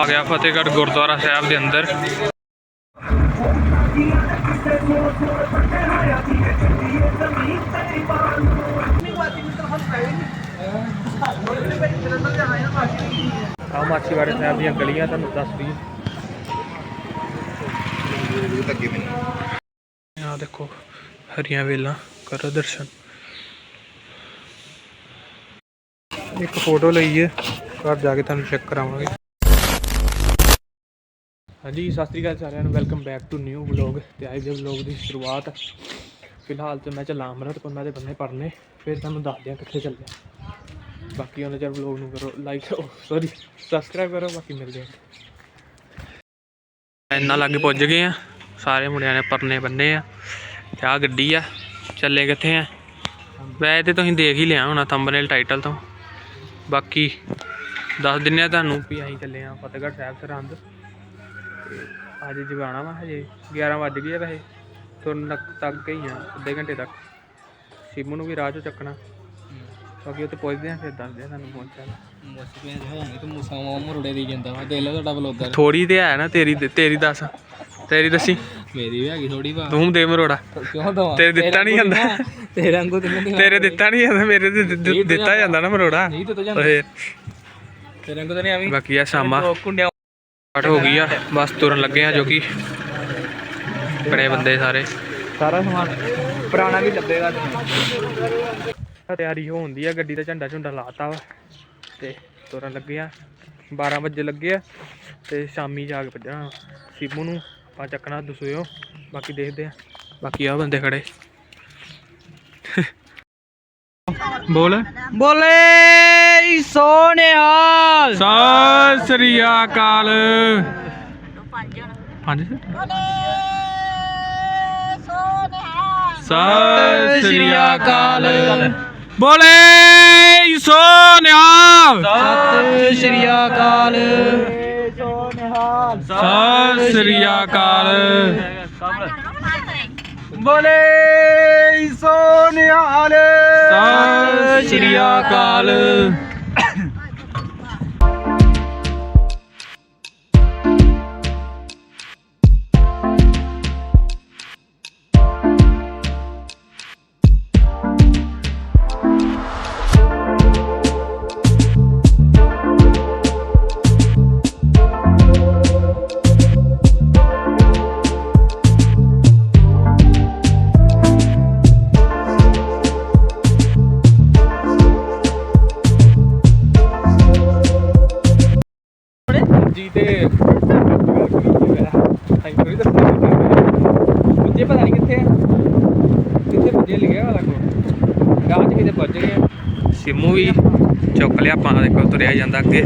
ਆ ਗਿਆ ਫਤਿਹਗੜ੍ਹ ਗੁਰਦੁਆਰਾ ਸਾਹਿਬ ਦੇ ਅੰਦਰ। ਆ ਮਾਛੀਵਾੜੇ ਸਾਹਿਬ ਦੀਆਂ ਗਲੀਆਂ ਤੁਹਾਨੂੰ ਦੱਸ ਦਈਏ। ਆ ਦੇਖੋ, ਹਰੀਆਂ ਵੇਲਾਂ, ਕਰੋ ਦਰਸ਼ਨ। ਇੱਕ ਫੋਟੋ ਲਈਏ, ਘਰ ਜਾ ਕੇ ਤੁਹਾਨੂੰ ਚੈੱਕ ਕਰਾਵਾਂਗੇ। ਹਾਂਜੀ, ਸਤਿ ਸ੍ਰੀ ਅਕਾਲ ਸਾਰਿਆਂ ਨੂੰ welcome back to new vlog ਤੇ ਅੱਜ ਦੇ ਵਲੌਗ ਦੀ ਸ਼ੁਰੂਆਤ। ਫਿਲਹਾਲ ਤੇ ਮੈਂ ਚੱਲਾਂ ਅੰਮ੍ਰਿਤਪੁਰ ਪੰਨਾ ਦੇ ਬੰਨੇ ਪੜਨੇ ਫਿਰ ਤੁਹਾਨੂੰ ਦੱਸਦੇ ਹਾਂ ਕਿੱਥੇ ਚੱਲੇ ਬਾਕੀ ਉਹਨਾਂ ਚਿਰ ਵਲੌਗ ਨੂੰ ਕਰੋ ਲਾਈਕ ਸੌਰੀ ਸਬਸਕ੍ਰਾਈਬ ਕਰੋ, ਬਾਕੀ ਮਿਲਦੇ ਹਾਂ। ਇੰਨਾ ਲਾਗੇ ਪੁੱਜ ਗਏ ਆ ਸਾਰੇ ਮੁੰਡਿਆਂ ਨੇ ਪਰਨੇ ਬੰਨੇ ਆ, ਤੇ ਆ ਗੱਡੀ ਆ, ਚੱਲੇ ਕਿੱਥੇ ਆ? ਵੈਸੇ ਤੇ ਤੁਸੀਂ ਦੇਖ ਹੀ ਲਿਆ ਹੋਣਾ ਥੰਬਨੇਲ ਟਾਈਟਲ ਤੋਂ। ਬਾਕੀ ਦੱਸ ਦਿੰਨੇ ਆ ਤੁਹਾਨੂੰ ਵੀ ਅਸੀਂ ਚੱਲੇ ਆ ਫਤਿਹਗੜ੍ਹ ਸਾਹਿਬ ਸਰਹੰਦ। ਅੱਜ ਜਗਾਣਾ ਵਾ ਹਜੇ 11 ਵੱਜ ਗਏ ਆ ਵੈਸੇ। ਤੁਰਨ ਤੱਕ ਤੱਕ ਗਈ ਆ ਅੱਧੇ ਘੰਟੇ ਤੱਕ। ਸਿਮੂ ਨੂੰ ਵੀ ਰਾਹ ਚੋਂ ਚੱਕਣਾ। ਬਾਕੀ ਉੱਥੇ ਪਹੁੰਚਦੇ ਆ ਫਿਰ ਦੱਸਦੇ ਆ ਤੁਹਾਨੂੰ ਪਹੁੰਚਿਆ ਮੁਸਕਿਆਂ ਹੋਣੀ ਤੇ ਮੂਸਾ ਮਾ ਮੁਰੜੇ ਦੀ ਜਾਂਦਾ ਵਾ। ਦੇਖ ਲਓ ਤੁਹਾਡਾ ਬਲੌਗਰ ਥੋੜੀ ਤੇ ਹੈ ਨਾ ਤੇਰੀ ਤੇਰੀ ਦੱਸ। ਤੇਰੀ ਦੱਸੀ। ਮੇਰੀ ਵੀ ਹੈਗੀ ਥੋੜੀ ਵਾ। ਤੂੰ ਦੇ ਮਰੋੜਾ। ਕਿਉਂ ਦਵਾ? ਤੇਰੇ ਦਿੱਤਾ ਨਹੀਂ ਜਾਂਦਾ। ਤੇਰੇ ਵਾਂਗੂ ਤੇ ਨਹੀਂ ਤੇਰੇ ਦਿੱਤਾ ਨਹੀਂ ਜਾਂਦਾ ਮੇਰੇ ਤੇ ਦਿੱ- ਦਿੱਤਾ ਜਾਂਦਾ। ਨਾ ਮਰੋੜਾ। ਨਹੀਂ ਤੇ ਜਾਂਦਾ। ਓਏ। ਤੇਰੇ ਵਾਂਗੂ ਤਾਂ ਨਹੀਂ ਆਵੀਂ ਬਾਕੀ ਆ ਸ਼ਾਮਾ। ਕੁੰਡਿਆਂ ਸਟਾਰਟ ਹੋ ਗਈ ਆ। ਬਸ ਤੁਰਨ ਲੱਗੇ ਆ ਜੋ ਕਿ ਬੜੇ ਬੰਦੇ ਸਾਰੇ। ਸਾਰਾ ਸਮਾਨ ਪੁਰਾਣਾ ਵੀ ਲੱਭੇਗਾ। ਤਿਆਰੀ ਹੋਉਂਦੀ ਆ ਗੱਡੀ ਦਾ ਝੰਡਾ ਝੁੰਡਾ ਲਾਤਾ ਵਾ ਤੇ ਤੁਰਨ ਲੱਗੇ ਆ। 12 ਵਜੇ ਲੱਗੇ ਆ ਤੇ ਸ਼ਾਮੀ ਜਾ ਕੇ ਭੱਜਣਾ ਸੀਮੂ ਨੂੰ ਆਪਾਂ ਚੱਕਣਾ ਦਸੋਇਓ ਬਾਕੀ ਦੇਖਦੇ ਆ। ਬਾਕੀ ਆ ਬੰਦੇ ਖੜੇ। ਬੋਲ। ਬੋਲੇ। ਸੋਨਿਆਲ ਸਤਿ ਸ੍ਰੀ ਅਕਾਲ। ਪੰਜ ਸਤਿ ਸ੍ਰੀ ਅਕਾਲ। ਬੋਲੇ ਸੋਨਿਆਲ ਸਤਿ ਸ਼੍ਰੀ ਅਕਾਲ। ਸਤਿ ਸ੍ਰੀ ਅਕਾਲ। ਬੋਲੇ ਸੋਨਿਆਲ ਸਤਿ ਸ੍ਰੀ ਅਕਾਲ। ਕਿੱਥੇ ਆ ਕਿੱਥੇ ਪੁੱਜੇ ਲਿਖਿਆ ਵਾਲਾ ਕੋ ਰਾਹ 'ਚ ਕਿਤੇ ਪਹੁੰਚ ਗਏ ਆ ਸਿਮੂ ਵੀ ਚੁੱਕ ਲਿਆ ਆਪਾਂ ਦੇਖੋ ਤੁਰਿਆ ਜਾਂਦਾ ਅੱਗੇ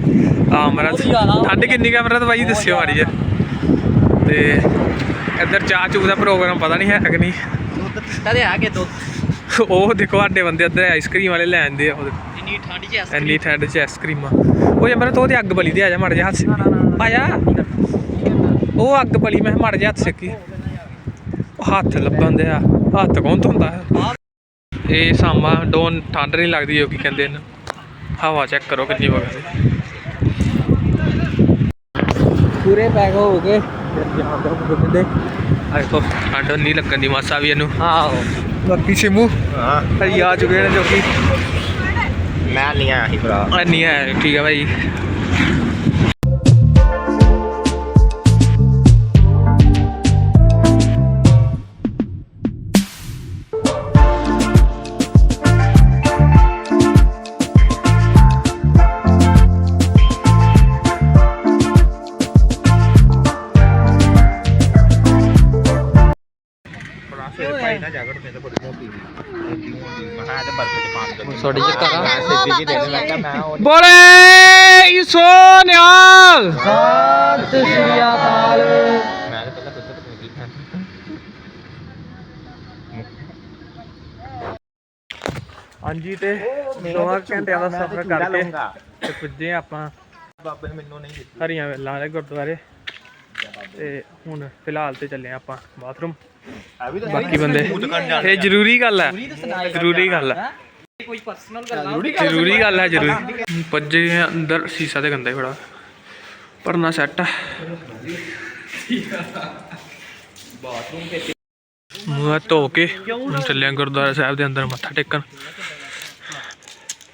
ਆ ਅਮਰਤ ਠੰਡ ਕਿੰਨੀ ਕੁ ਅਮਰਤ ਬਾਈ ਦੱਸਿਓ ਮਾੜੀ ਜਿਹਾ ਤੇ ਇੱਧਰ ਚਾਹ ਚੂਹ ਦਾ ਪ੍ਰੋਗਰਾਮ ਪਤਾ ਨਹੀਂ ਹੈ ਕਿ ਨਹੀਂ ਆ ਕੇ ਦੋ ਉਹ ਦੇਖੋ ਸਾਡੇ ਬੰਦੇ ਇੱਧਰ ਆਈਸਕ੍ਰੀਮ ਵਾਲੇ ਲੈ ਆਂਦੇ ਆ ਉਹ ਦੇਖੋ। ਇੰਨੀ ਠੰਡ ਚ ਇੰਨੀ ਠੰਡ 'ਚ ਆਈਸਕ੍ਰੀਮਾਂ ਉਹ ਅਮਰਤ ਉਹਦੇ ਅੱਗ ਬਲੀ ਦੇ ਆ ਜਾ ਮਾੜਾ ਜਿਹਾ ਹੱਥ ਸੇ ਆ ਜਾ ਉਹ ਅੱਗ ਬਲੀ ਮੈਂ ਮਾੜਾ ਜਿਹਾ ਹੱਥ ਸੇਕੀ ਉਹ ਹੱਥ ਲੱਭਣ ਦੇ ਆ ਹੱਥ ਕੌਣ ਧੋਂਦਾ? ਹੈ ਇਹ ਸਾਮਾ ਡੋਨ ਠੰਡ ਨਹੀਂ ਲੱਗਦੀ ਜੋ ਕੀ ਕਹਿੰਦੇ ਨੇ ਹਵਾ ਚੈੱਕ ਕਰੋ ਕਿੰਨੀ ਵਗਦੀ। ਪੂਰੇ ਪੈਕ ਹੋ ਗਏ। ਆਇਓ ਠੰਡ ਨਹੀਂ ਲੱਗਣ ਦੀ ਮਾਸਾ ਵੀ ਇਹਨੂੰ। ਆਹੋ। ਬਾਕੀ ਸਿਮੂ? ਹਾਂ। ਹਰੀ ਆ ਚੁੱਕੇ ਨੇ ਜੋ ਕਿ ਮੈਂ ਨਹੀਂ ਆਇਆ ਸੀ ਭਰਾ। ਨਹੀਂ ਹੈ ਠੀਕ ਹੈ ਭਾਈ। ਮੈਂ ਕਿਹਾ ਤੇ ਬਰਫ ਚ ਪਾਣ ਦੇ ਤੁਹਾਡੀ ਚੱਕਰ ਆ ਸਿੱਧੀ ਜੀ ਦੇਣ ਲੱਗਾ ਮੈਂ ਉਹ ਬੋਲੇ ਸੋਨਿਆਲ ਸਤਿ ਸ਼੍ਰੀ ਅਕਾਲ। ਮੈਂ ਤਾਂ ਪਹਿਲਾਂ ਕੁੱਤੇ ਤੋਂ ਕੀ ਖਾਂ ਹਾਂਜੀ ਤੇ ਦੋਵਾਂ ਘੰਟਿਆਂ ਦਾ ਸਫ਼ਰ ਕਰਕੇ ਤੇ ਪੁੱਜੇ ਆਪਾਂ ਬਾਬੇ ਨੇ ਮੈਨੂੰ ਨਹੀਂ ਦਿੱਤੀ। ਹਰੀਆਂ ਵੇਲਾਂ ਵਾਲੇ ਗੁਰਦੁਆਰੇ। ਤੇ ਹੁਣ ਫਿਲਹਾਲ ਤੇ ਚੱਲੇ ਆਪਾਂ ਬਾਥਰੂਮ। ਬਾਕੀ ਬੰਦੇ ਇਹ ਜ਼ਰੂਰੀ ਗੱਲ ਹੈ ਜ਼ਰੂਰੀ ਗੱਲ ਹੈ? ਕੋਈ ਪਰਸਨਲ ਗੱਲਾਂ ਜ਼ਰੂਰੀ ਗੱਲ ਹੈ ਜ਼ਰੂਰੀ ਪੁੱਜੇ ਅੰਦਰ ਸੀਸਾ ਤੇ ਗੰਦਾ ਹੀ ਬੜਾ। ਪਰਨਾ ਸੈੱਟ ਆ। ਬਾਥਰੂਮ ਤੇ ਮੂੰਹ ਧੋ ਕੇ ਹੁਣ ਚੱਲਿਆ ਗੁਰਦੁਆਰਾ ਸਾਹਿਬ ਦੇ ਅੰਦਰ ਮੱਥਾ ਟੇਕਣ।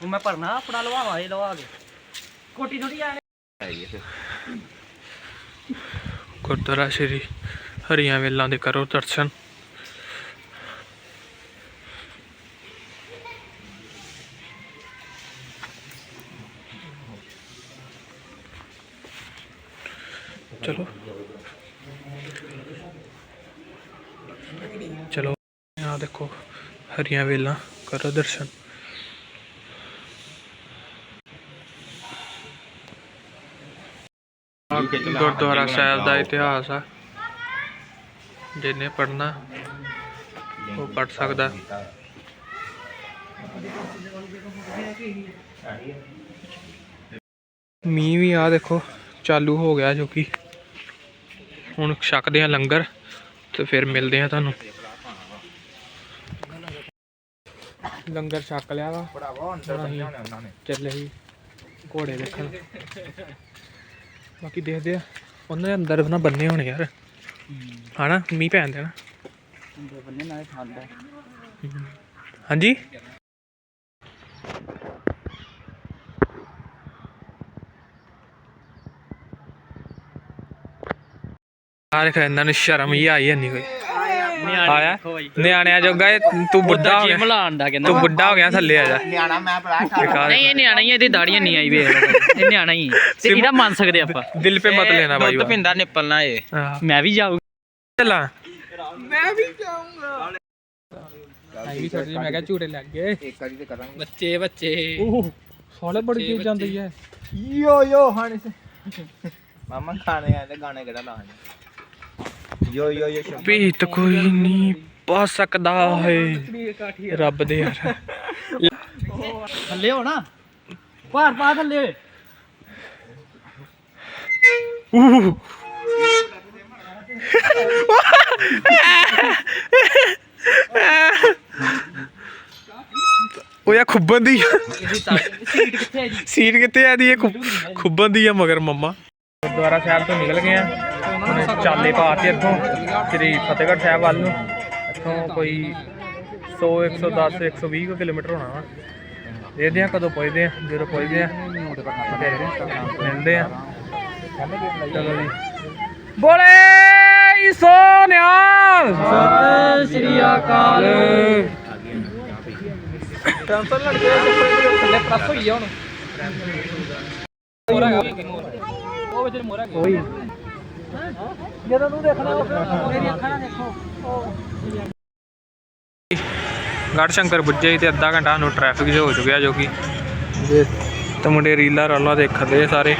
ਮੈਂ ਭਰਨਾ ਆਪਣਾ ਲਵਾਵਾ ਇਹ ਲਵਾ ਕੇ। ਕੋਟੀ ਥੋੜੀ ਆ ਆਈ ਹੈ ਗੁਰਦੁਆਰਾ ਸ਼੍ਰੀ ਹਰੀਆਂ ਵੇਲਾਂ ਦੇ ਕਰੋ ਦਰਸ਼ਨ। ਚਲੋ। ਚਲੋ ਆ ਦੇਖੋ, ਹਰੀਆਂ ਵੇਲਾਂ ਕਰੋ ਦਰਸ਼ਨ। ਗੁਰਦੁਆਰਾ ਸਾਹਿਬ ਦਾ ਇਤਿਹਾਸ ਆ। ਜਿਹਨੇ ਪੜਨਾ ਉਹ ਪੜ ਸਕਦਾ। ਮੀਂਹ ਵੀ ਆ ਦੇਖੋ, ਚਾਲੂ ਹੋ ਗਿਆ ਜੋ ਕਿ। ਹੁਣ ਛਕਦੇ ਆ ਲੰਗਰ ਤੇ ਫਿਰ ਮਿਲਦੇ ਆ ਤੁਹਾਨੂੰ। ਲੰਗਰ ਛਕ ਲਿਆ ਵਾ। ਭਰਾਵਾ ਅੰਦਰ ਬੰਨਿਆ ਉਹਨਾਂ ਨੇ ਚੱਲੇ ਹੀ ਘੋੜੇ ਦੇਖਣ। ਬਾਕੀ ਦੇਖਦੇ ਆ ਉਹਨਾਂ ਦੇ ਅੰਦਰ ਨਾ ਬੰਨੇ ਹੋਣੇ ਯਾਰ। ਹਨਾ ਮੀਂਹ ਪੈਣ ਦੇਣਾ। ਬੰਨੇ ਨਾਲ ਠੰਡ ਹੈ ਹਾਂਜੀ? ਆ ਦੇਖ ਇਹਨਾਂ ਨੂੰ ਸ਼ਰਮ ਹੀ ਆਈ ਨਹੀਂ ਕੋਈ। ਆਇਆ? ਨਿਆਣਿਆਂ ਜੋਗਾ ਇਹ ਤੂੰ ਬੁੱਢਾ ਹੋ ਗਿਆ। ਜਿਮ ਲਾਣ ਦਾ ਕਹਿੰਦਾ। ਤੂੰ ਬੁੱਢਾ ਹੋ ਗਿਆ ਥੱਲੇ ਆ ਜਾ। ਨਿਆਣਾ ਮੈਂ ਭਰਾ ਬੇਕਾਰ ਨਹੀਂ ਇਹ ਨਿਆਣਾ ਹੀ ਹੈ, ਇਹਦੀ ਦਾੜੀਆਂ ਨਹੀਂ ਆਈ ਵੇਖ ਇਹ ਨਿਆਣਾ ਹੀ ਹੈ। ਤੇ ਇਹਦਾ ਮੰਨ ਸਕਦੇ ਆਪਾਂ? ਦਿਲ ਪੇ ਮਤ ਲੈਣਾ ਭਾਈ ਦੁੱਧ ਪਿੰਦਾ ਨਿਪਲਣਾ ਏ ਮੈਂ ਵੀ ਜਾਊਂ ਚੱਲਾਂ। ਮੈਂ ਵੀ ਜਾਊਂਗਾ। ਆਈ ਵੀ ਛੋਟੇ ਜਿਹੇ ਮੈਂ ਕਿਹਾ ਝੂਟੇ ਲੱਗ ਗਏ। ਇੱਕ ਵਾਰੀ ਤੇ ਕਰਾਂਗੇ। ਬੱਚੇ ਬੱਚੇ। ਉਹ ਸਾਲੇ ਬੜੀ ਚੀਜ਼ ਜਾਂਦੀ ਹੈ ਯੋ ਯੋ ਹਣ ਮਾਮਾ ਖਾਣੇ ਆਏ ਤੇ ਗਾਣੇ ਕਿਹੜਾ ਲਾਣੇ ਯੋ ਯੋ ਯੋ ਸ਼ੰਭੂ। ਭੀਤ ਕੋਈ ਨਹੀਂ ਪਾ ਸਕਦਾ ਹੈ। ਰੱਬ ਦੇ ਯਾਰ। ਥੱਲੇ ਹੋ ਨਾ। ਭਾਰ ਪਾ ਥੱਲੇ। ਊਹ। ਉਹ ਯਾ ਖੁੱਬਨ ਦੀ। ਸੀਟ ਕਿੱਥੇ ਹੈ ਜੀ? ਸੀਟ ਕਿੱਥੇ ਆ ਦੀ ਇਹ ਖੁੱਬ- ਖੁੱਬਨ ਦੀ ਆ ਮਗਰ ਮੰਮਾ। ਗੁਰਦੁਆਰਾ ਸਾਹਿਬ ਤੋਂ ਨਿਕਲ ਗਏ ਆ। ਹੁਣ ਚਾਲੇ ਪਾਤੇ ਇੱਥੋਂ ਸ੍ਰੀ ਫਤਿਹਗੜ੍ਹ ਸਾਹਿਬ ਵੱਲ ਨੂੰ। ਇੱਥੋਂ ਕੋਈ 100 110 120 ਕੁ ਕਿਲੋਮੀਟਰ ਹੋਣਾ ਵਾ। ਦੇਖਦੇ ਆ ਕਦੋਂ ਪਹੁੰਚਦੇ ਆ ਜਦੋਂ ਪਹੁੰਚਦੇ ਆ। ਮਿਲਦੇ ਆ। ਚਲੋ ਜੀ। ਬੋਲੇ! ਸੋਨਿਆਲ। ਸਤਿ ਸ਼੍ਰੀ ਅਕਾਲ। ਟੈਂਸ਼ਨ ਲੜ ਕੇ ਥੱਲੇ ਪ੍ਰੈਸ ਹੋਈ ਆ ਹੁਣ। ਉਹ ਵਿੱਚ ਮੋਰਾ ਕੋਈ ਜਦੋਂ ਤੂੰ ਦੇਖਣਾ ਮੇਰੀ ਅੱਖਾਂ ਨਾਲ ਦੇਖੋ। ਗੜ ਸ਼ੰਕਰ ਪੁੱਜੇ ਤੇ ਅੱਧਾ ਘੰਟਾ ਨੂੰ ਟ੍ਰੈਫਿਕ 'ਚ ਹੋ ਚੁੱਕਿਆ ਜੋ ਕਿ। ਤੇ ਮੁੰਡੇ ਰੀਲਾ ਰਾਲਾ ਦੇਖਦੇ ਸਾਰੇ।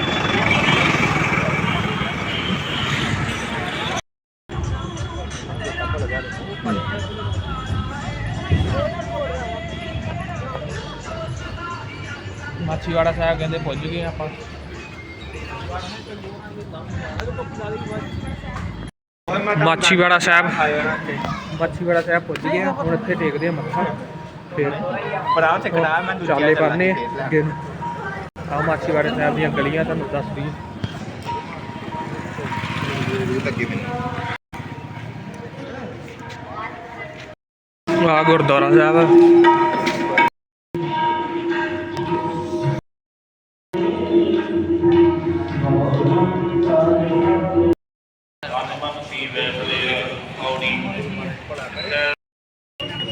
ਮਾਛੀਵਾੜਾ ਸਾਹਿਬ ਕਹਿੰਦੇ ਪੁੱਜ ਗਏ ਆਪਾਂ। ਮਾਛੀਵਾੜਾ ਸਾਹਿਬ। ਮਾਛੀਵਾੜਾ ਸਾਹਿਬ ਪੁੱਜ ਗਏ ਆ ਹੁਣ ਇੱਥੇ ਟੇਕਦੇ ਆ ਮੱਥਾ ਫਿਰ ਭਰਾ ਚੱਕਣਾ ਮੈਂ ਦੂਜਾ ਚਾਲੇ ਪਰਨੇ ਅੱਗੇ ਨੂੰ ਆ ਮਾਛੀਵਾੜੇ ਸਾਹਿਬ ਦੀਆਂ ਗਲੀਆਂ ਤੁਹਾਨੂੰ ਦੱਸ ਦਈਏ। ਆ ਗੁਰਦੁਆਰਾ ਸਾਹਿਬ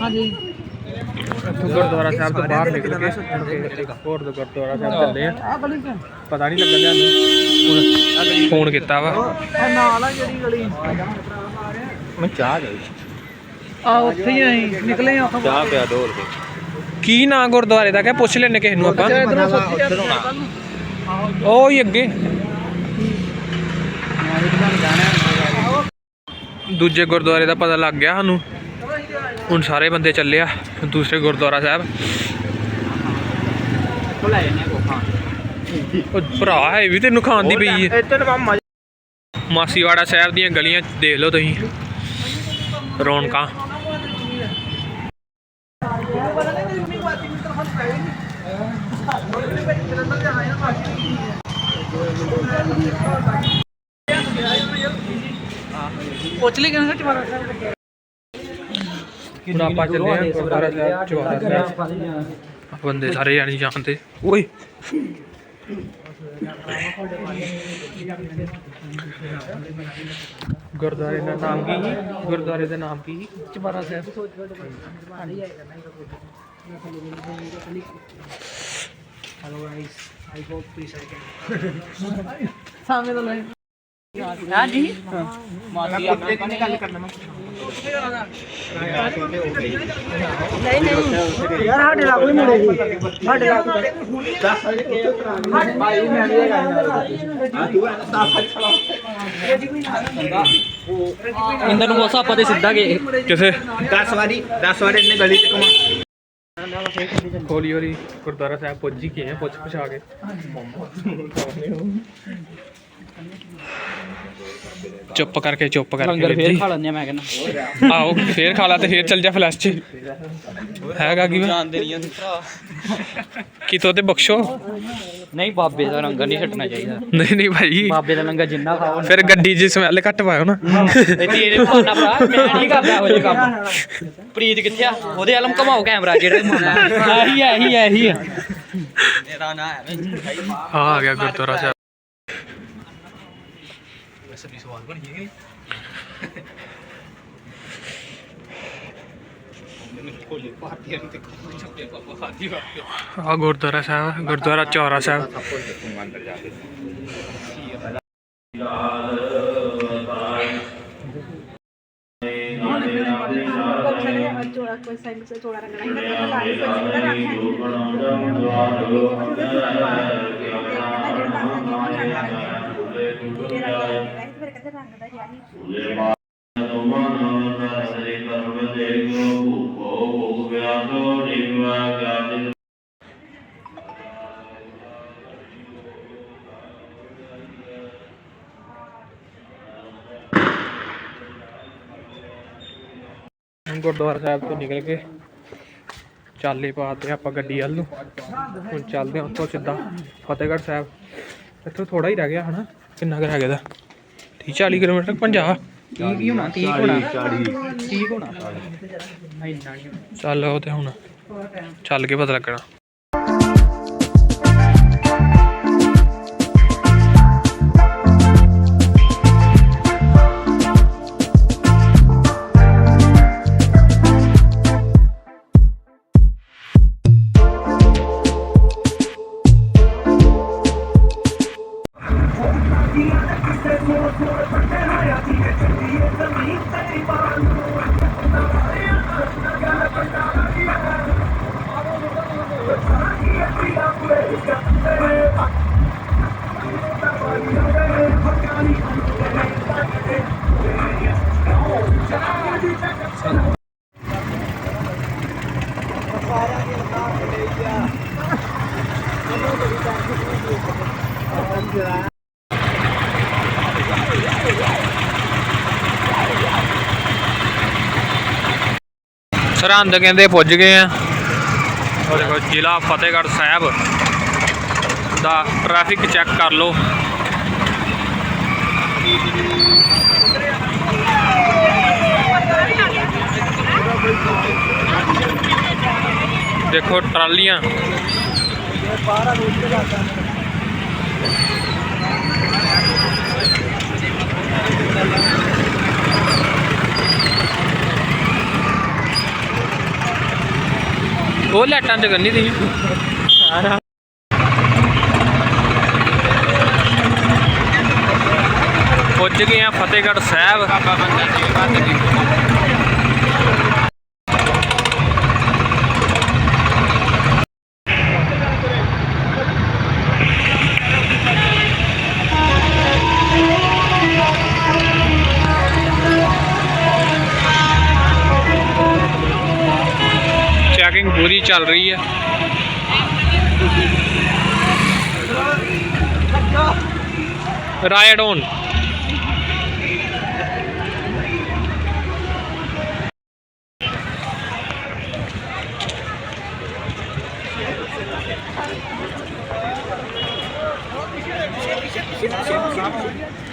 ਹਾਂਜੀ। ਇੱਥੋਂ ਗੁਰਦੁਆਰਾ ਸਾਹਿਬ ਤੋਂ ਬਾਹਰ ਨਿਕਲ ਕੇ ਹੁਣ ਇੱਕ ਹੋਰ ਦੋ ਗੁਰਦੁਆਰਾ ਸਾਹਿਬ ਚੱਲੇ ਆ। ਆ ਗਲੀ ਚ। ਪਤਾ ਨਹੀਂ ਲੱਗਾ ਤੁਹਾਨੂੰ ਹੁਣ ਫੋਨ ਕੀਤਾ ਵਾ। ਆ ਨਾਲ ਆ ਜਿਹੜੀ ਗਲੀ। ਮੈਂ ਚਾਹ ਗਈ ਆ ਉੱਥੇ ਹੀ ਅਸੀਂ ਨਿਕਲੇ ਆ। ਉੱਥੋਂ ਚਾਹ ਪਿਆ ਦੋ ਰੁਪਏ। ਕੀ ਨਾਂ ਗੁਰਦੁਆਰੇ ਦਾ? ਕਿ ਪੁੱਛ ਲੈਣੇ ਕਿਸੇ ਨੂੰ ਆਪਾਂ। ਉਹ ਹੀ ਅੱਗੇ। ਦੂਜੇ ਗੁਰਦੁਆਰੇ ਦਾ ਪਤਾ ਲੱਗ ਗਿਆ ਸਾਨੂੰ। ਹੁਣ ਸਾਰੇ ਬੰਦੇ ਚੱਲੇ ਆ ਦੂਸਰੇ ਗੁਰਦੁਆਰਾ ਸਾਹਿਬ। ਭਰਾ ਹੈ ਵੀ ਤੈਨੂੰ ਖਾਣ ਦੀ ਪਈ ਹੈ ਮਾਸੀਵਾੜਾ ਸਾਹਿਬ ਦੀਆਂ ਗਲੀਆਂ ਦੇਖ ਲਓ ਤੁਸੀਂ। ਰੌਣਕਾਂ। ਪੁੱਛ ਲਈ ਕਿਹਨਾਂ ਸੱਚ ਮਾਰਾ ਹੁਣ ਆਪਾਂ ਚੱਲੇ ਆ ਗੁਰਦੁਆਰਾ ਸਾਹਿਬ ਚੌਹਾਰਾ ਸਾਹਿਬ। ਬੰਦੇ ਸਾਰੇ ਜਾਣੀ ਜਾਣਦੇ ਓਏ। ਗੁਰਦੁਆਰੇ ਦਾ ਨਾਮ ਕੀ ਸੀ ਗੁਰਦੁਆਰੇ ਦਾ ਨਾਮ ਕੀ ਸੀ Chawara Sahib. Hello guys I hope please I can ਸਾਹਮਣੇ ਤੋਂ ਲੈ ਹਾਂ ਜੀ। ਮਾਤੀ ਆਪਣੀ ਕਨੇ ਗੱਲ ਕਰਨਾ ਮੈਂ ਨਹੀਂ। ਨਹੀਂ। ਯਾਰ ਸਾਡੇ ਲਾਗੂ ਹੀ ਮੁੜੇ ਜੀ ਸਾਡੇ ਲਾਗੂ ਭਾਈ ਮੈਂ ਵੀ ਇੰਦਰ ਨੂੰ ਬੋਸਾ ਆਪਾਂ ਤੇ ਸਿੱਧਾ ਗਏ। ਕਿਸੇ 10 ਵਾਰੀ 10 ਵਾਰੀ ਇਹਨੇ ਗਲੀ ਚ ਘੁਮਾ। ਹੌਲੀ ਹੌਲੀ ਗੁਰਦੁਆਰਾ ਸਾਹਿਬ ਪੁੱਜ ਹੀ ਗਏ ਆ ਪੁੱਛ ਪੁਛਾ ਕੇ। ਚੁੱਪ ਕਰਕੇ ਚੁੱਪ ਕਰਕੇ ਲੰਗਰ ਵੀਰ ਫੇਰ ਜੀ। ਖਾ ਲੈਂਦੇ ਆ ਮੈਂ ਕਹਿੰਦਾ। ਆਓ ਫੇਰ ਖਾ ਲਾ ਤੇ ਫੇਰ ਚੱਲ ਜਾ ਫਲੈਸ਼ ਚ। ਹੈਗਾ ਕੀ ਵਾ? ਜਾਣਦੇ ਨਹੀਂ ਭਰਾ। ਕਿਤੋਂ ਤੇ ਬਖਸ਼ੋ। ਨਹੀਂ ਬਾਬੇ ਦਾ ਲੰਗਰ ਨਹੀਂ ਛੱਡਣਾ ਚਾਹੀਦਾ। ਨਹੀਂ ਨਹੀਂ ਭਾਈ। ਬਾਬੇ ਦਾ ਲੰਗਰ ਜਿੰਨਾ ਖਾਓ ਫਿਰ ਗੱਡੀ 'ਚ ਸਮੈਲ ਘੱਟ ਪਾਇਓ ਨਾ। ਤੇ ਤੇਰੇ ਭਾਣਾ ਭਰਾ ਮੈਂ ਨਹੀਂ ਕਰਦਾ ਇਹੋ ਜਿਹੇ ਕੰਮ। ਪ੍ਰੀਤ ਕਿੱਥੇ ਆ? ਉਹਦੇ ਵੱਲ ਘਮਾਓ ਕੈਮਰਾ ਜਿਹੜੇ ਮਾਰਨਾ ਆਹੀ ਆਹੀ ਆਹੀ ਆ। ਮੇਰਾ ਨਾਂ ਹੈ ਆ ਆ ਗਿਆ ਗੁਰਦੁਆਰਾ ਸਾਹਿਬ। ਵੈਸੇ ਵੀ ਸਵਾਲ ਬਣ ਗਈ ਆ ਗੁਰਦੁਆਰਾ ਸਾਹਿਬ ਗੁਰਦੁਆਰਾ ਚੌਰਾ ਸਾਹਿਬ ਚੋੜਾ ਰੰਗ ਦਾ ਗੁਰਦੁਆਰਾ ਸਾਹਿਬ ਤੋਂ ਨਿਕਲ ਕੇ ਚਾਲੇ ਪਾਤੇ ਆਪਾਂ ਗੱਡੀ ਵੱਲ ਨੂੰ। ਹੁਣ ਚੱਲਦੇ ਹਾਂ ਉੱਥੋਂ ਸਿੱਧਾ ਫਤਿਹਗੜ੍ਹ ਸਾਹਿਬ। ਇੱਥੋਂ ਥੋੜਾ ਹੀ ਰਹਿ ਗਿਆ ਹਨਾ। ਕਿੰਨਾ ਕੁ ਰਹਿ ਗਿਆ ਦਾ 30 40 ਕਿਲੋਮੀਟਰ 50 ਕੀ ਕੀ ਹੋਣਾ 30 ਹੋਣਾ? 40 30 ਹੋਣਾ? ਇੰਨਾ ਨਹੀਂ ਹੋਣਾ? ਚੱਲ ਉਹ ਤੇ ਹੁਣ ਚੱਲ ਕੇ ਪਤਾ ਲੱਗਣਾ। ਸਰਹੰਦ ਕਹਿੰਦੇ ਪੁੱਜ ਗਏ ਆ। ਉਹ ਦੇਖੋ ਜ਼ਿਲ੍ਹਾ ਫਤਿਹਗੜ੍ਹ ਸਾਹਿਬ ਦਾ ਟ੍ਰੈਫਿਕ ਚੈੱਕ ਕਰ ਲਓ। ਦੇਖੋ ਟਰਾਲੀਆਂ। ਉਹ ਲਾਈਟਾਂ ਤੇ ਕਰਨੀ ਸੀ ਪੁੱਜ ਗਏ ਆ ਫਤਿਹਗੜ੍ਹ ਸਾਹਿਬ। ਬਾਬਾ ਬੰਦਾ ਸਿੰਘ ਬੰਦ ਜੀ ਪੂਰੀ ਚੱਲ ਰਹੀ ਹੈ। ਰਾਈਡ ਔਨ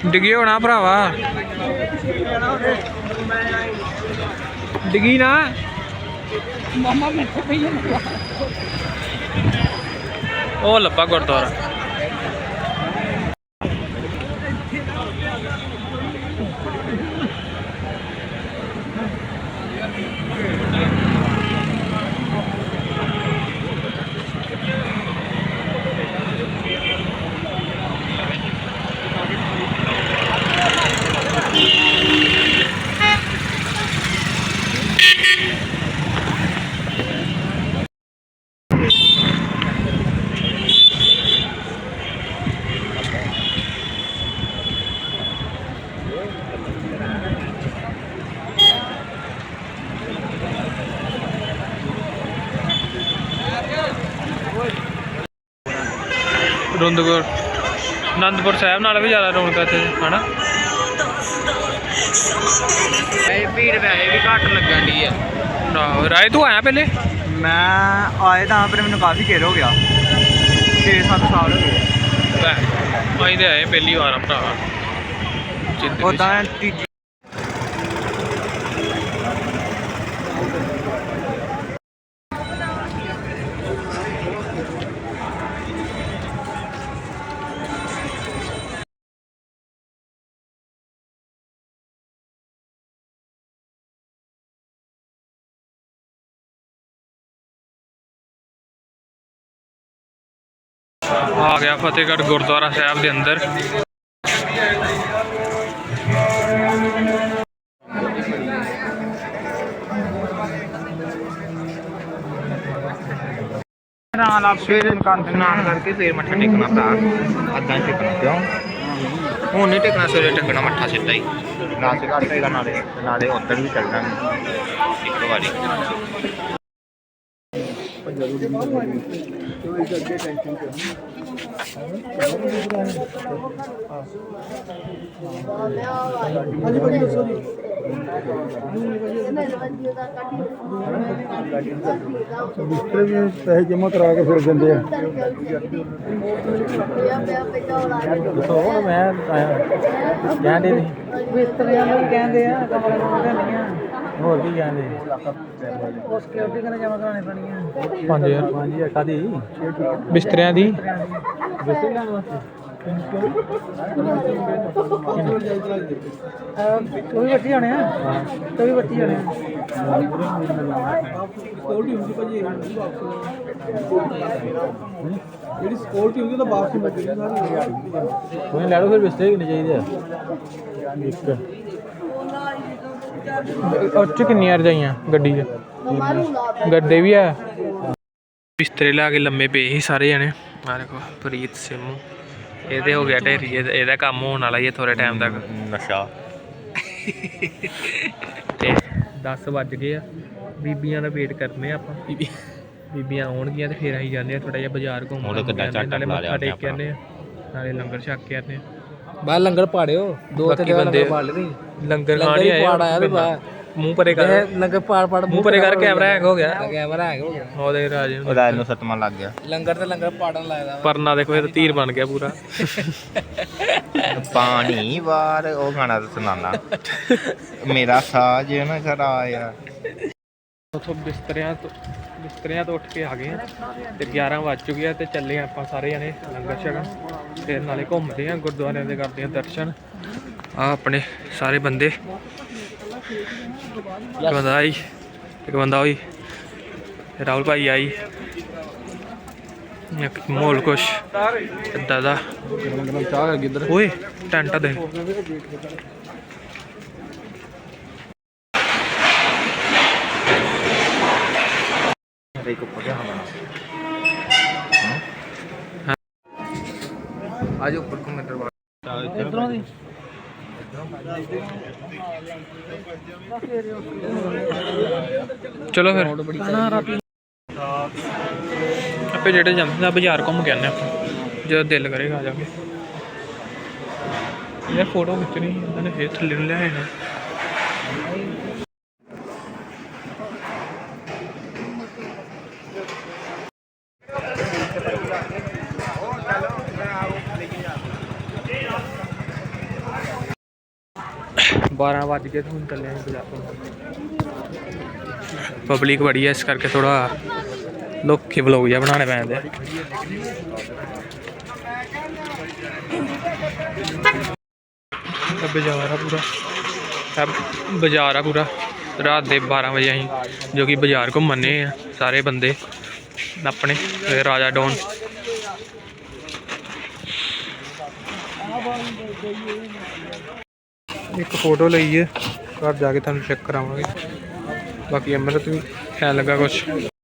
ਡਿੱਗੀ ਹੋਣਾ ਭਰਾਵਾ। ਡਿੱਗੀ ਨਾ। ਮਾਮਾ ਮੈਥੇ ਪਈ ਰੁੰਦਗੁਰ ਅਨੰਦਪੁਰ ਸਾਹਿਬ ਨਾਲ ਵੀ ਜ਼ਿਆਦਾ ਰੌਣਕ ਇੱਥੇ ਹਨਾ? ਇਹ ਭੀੜ ਵੈਸੇ ਵੀ ਘੱਟ ਲੱਗਣ ਦੀ ਆ। ਆਹੋ ਰਾਏ ਤੂੰ ਆਇਆ ਪਹਿਲੇ? ਮੈਂ ਆਏ ਤਾਂ ਪਰ ਮੈਨੂੰ ਕਾਫੀ ਚਿਰ ਹੋ ਗਿਆ। 6-7 ਸਾਲ ਹੋ ਗਏ। ਅਸੀਂ ਤੇ ਆਏ ਪਹਿਲੀ ਵਾਰ ਆ ਭਰਾ। ਜ਼ਿੰਦਗੀ। ਉਦਾਂ ਤੀਜੀ ਆ ਗਿਆ ਫਤਿਹਗੜ੍ਹ ਗੁਰਦੁਆਰਾ ਸਾਹਿਬ ਦੇ ਅੰਦਰ। ਨਾਲ ਆਪ ਸਵੇਰੇ ਇਸ਼ਨਾਨ ਕਰਕੇ ਫੇਰ ਮੱਥਾ ਟੇਕਣਾ ਭਰਾ। ਅੱਦਾਂ ਟੇਕਣਾ ਕਿਉਂ? ਹੁਣ ਨਹੀਂ ਟੇਕਣਾ ਸਵੇਰੇ ਟੇਕਣਾ ਮੱਥਾ ਸਿੱਧਾ ਹੀ। ਨਾਸੇ ਟੇਕੇਗਾ ਨਾਲੇ ਨਾਲੇ ਉੱਧਰ ਵੀ ਚੱਲ ਜਾਣਾ। ਇੱਕ ਵਾਰੀ। ਬਿਸਤਰੇ ਵੀ ਪੈਸੇ ਜਮ੍ਹਾਂ ਕਰਾ ਕੇ ਫਿਰ ਦਿੰਦੇ ਆ ਦੱਸੋ ਹੁਣ ਮੈਂ ਆਇਆ। ਕਹਿੰਦੇ ਨਹੀਂ ਬਿਸਤਰਿਆਂ ਨੂੰ ਕਹਿੰਦੇ ਆ ਕਮਰੇ ਨੂੰ ਕਹਿੰਦੇ ਆ। ਹੋਰ ਕੀ ਕਹਿੰਦੇ? ਉਹ ਸਿਕਿਉਰਿਟੀ ਕਿਨੇ ਜਮਾ ਕਰਾਉਣੀ ਪੈਣੀ ਆ। 5000 ਹਾਂਜੀ। ਕਾਦੀ ਬਿਸਤਰਿਆਂ ਦੀ। ਬਿਸਤਰੇ ਲੈਣ ਵਾਸਤੇ ਉਹ ਵੀ ਬੱਚੀ ਹੋਣੇ ਆ? ਉਹ ਵੀ ਬੱਚੀ ਹੋਣੇ ਆ? ਜਿਹੜੀ ਸਿਕਿਉਰਿਟੀ ਹੁੰਦੀ ਤਾਂ ਵਾਪਸ ਮਿਲ ਜਾਂਦੀ ਸਾਰੀ। ਕੋਈ ਲੈ ਲਓ ਫਿਰ ਬਿਸਤਰੇ ਕਿੰਨੇ ਚਾਹੀਦੇ। ਆ ਇੱਕ। ਉਹ ਚ ਕਿੰਨੀਆਂ ਰਜਾਈਆਂ ਗੱਡੀ 'ਚ? ਗੱਡੇ ਵੀ ਆ। ਬਿਸਤਰੇ ਲਾ ਕੇ ਲੰਮੇ ਪਏ ਸੀ ਸਾਰੇ ਜਣੇ। ਆ ਦੇਖੋ ਪ੍ਰੀਤ ਸਿਮੂ। ਇਹਦੇ ਹੋ ਗਿਆ ਢੇਰੀ ਇਹਦਾ- ਕੰਮ ਹੋਣ ਵਾਲਾ ਹੀ ਹੈ ਥੋੜੇ ਟਾਈਮ ਤੱਕ। ਨਸ਼ਾ। ਤੇ 10 ਵੱਜ ਗਏ ਆ। ਬੀਬੀਆਂ ਦਾ ਵੇਟ ਕਰਨੇ ਆ ਆਪਾਂ। ਬੀਬੀ ਬੀਬੀਆਂ ਆਉਣਗੀਆਂ ਤੇ ਫਿਰ ਅਸੀਂ ਜਾਂਦੇ ਆ ਥੋੜਾ ਜਿਹਾ ਬਾਜ਼ਾਰ ਘੁੰਮ ਉਹਦੇ ਕਿੱਦਾਂ ਘੁੰਮ ਕੇ ਆਉਂਦੇ, ਝੱਟ ਨਾਲੇ ਲਾ ਮੱਥਾ ਲਿਆ ਟੇਕ ਕੇ ਆਉਂਦੇ ਆ। ਨਾਲੇ ਲੰਗਰ ਛਕ ਕੇ ਆਉਂਦੇ ਆ। ਬਾਹਰ ਲੰਗਰ ਪਾੜਿਓ। ਦੋ ਤਿੰਨ ਬੰਦੇ ਲੰਗਰ ਪਾੜ ਲਏ ਲੰਗਰ ਖਾਣ ਹੀ ਪਾੜ ਆਇਆ ਤੇ। ਬਾਹਰ। ਮੂੰਹ ਪਰੇ ਕਰ। ਇਹ ਲੰਗਰ ਪਾੜ ਪਾੜ ਮੂੰਹ ਪਰੇ ਕਰ ਕੈਮਰਾ ਹੈਂਗ ਹੋ ਗਿਆ। ਕੈਮਰਾ ਹੈਗਾ ਹੋ ਗਿਆ। ਉਹਦੇ ਰਾਜੇ ਨੂੰ। ਉਹਦਾ ਇਹਨੂੰ ਸਤਮਾ ਲੱਗ ਗਿਆ। ਲੰਗਰ ਤੇ ਲੰਗਰ ਪਾੜਨ ਲੱਗਦਾ ਪਰਨਾ ਦੇਖੋ ਇਹ ਤਾਂ ਤੀਰ ਬਣ ਗਿਆ ਪੂਰਾ। ਪਾਣੀ ਵਾਰ ਉਹ ਗਾਣਾ ਤਾਂ ਸੁਣਾਣਾ ਮੇਰਾ ਸਾਜ ਨਾ ਖਰਾ ਆਇਆ ਉਥੋਂ ਬਿਸਤਰਿਆਂ ਤੋਂ ਬਿਸਤਰਿਆਂ ਤੋਂ ਉੱਠ ਕੇ ਆ ਗਏ ਆ। ਤੇ 11 ਵੱਜ ਚੁੱਕੇ ਆ ਤੇ ਚੱਲੇ ਆਪਾਂ ਸਾਰੇ ਜਣੇ ਲੰਗਰ ਛਕਣ। ਫਿਰ ਨਾਲੇ ਘੁੰਮਦੇ ਆ ਗੁਰਦੁਆਰਿਆਂ ਦੇ ਕਰਦੇ ਆ ਦਰਸ਼ਨ। ਆ ਆਪਣੇ ਸਾਰੇ ਬੰਦੇ। ਇੱਕ ਬੰਦਾ ਆਈ ਇੱਕ ਬੰਦਾ ਹੋਈ। ਰਾਹੁਲ ਭਾਈ ਆਈ। ਇੱਕ ਮੋਲ ਕੁਛ ਦਾਦਾ। ਚਾਹ ਹੈਗੀ ਇੱਧਰ ਓਏ ਟੈਂਟ ਦੇ। ਉੱਪਰ ਗਿਆ ਹਮਾਰਾ ਆਜੋ ਉੱਪਰ ਕੋ ਮੀਟਰ ਬਾਅਦ ਇਧਰੋਂ ਦੀ ਚਲੋ ਫਿਰ। ਆਪੇ ਜਿਹੜੇ ਜਾਂਦੇ ਨੇ ਬਾਜ਼ਾਰ ਘੁੰਮ ਕੇ ਆਨੇ ਆਪਾਂ। ਜਦੋਂ ਦਿਲ ਕਰੇਗਾ ਆ ਜਾਗੇ ਇਹ ਫੋਟੋ ਖਿੱਚਣੀ, ਇਹਨਾਂ ਨੇ ਫੇਰ ਥੱਲੇ ਨੂੰ ਲਿਆਏ ਨਾ। 12 ਵੱਜ ਗਏ ਹੁਣ ਚੱਲੇ ਆਂ ਬਾਜ਼ਾਰ ਪਬਲਿਕ ਬੜੀ ਹੈ ਇਸ ਕਰਕੇ ਥੋੜਾ ਲੋਕੀ ਵਲੋਗ ਜਿਹਾ ਬਣਾਉਣੇ ਪੈਂਦੇ ਆ। ਬਾਜ਼ਾਰ ਆ ਪੂਰਾ। ਇਹ ਬਾਜ਼ਾਰ ਆ ਪੂਰਾ। ਰਾਤ ਦੇ 12 ਵਜੇ ਅਸੀਂ ਜੋ ਕਿ ਬਾਜ਼ਾਰ ਘੁੰਮਣੇ ਆ ਸਾਰੇ ਬੰਦੇ ਆਪਣੇ ਰਾਜਾ ਡੌਨ। ਇੱਕ ਫੋਟੋ ਲਈਏ ਘਰ ਜਾ ਕੇ ਤੁਹਾਨੂੰ ਚੈੱਕ ਕਰਾਵਾਂਗੇ। ਬਾਕੀ ਅੰਮ੍ਰਿਤ ਵੀ ਕਹਿਣ ਲੱਗਾ ਕੁਛ।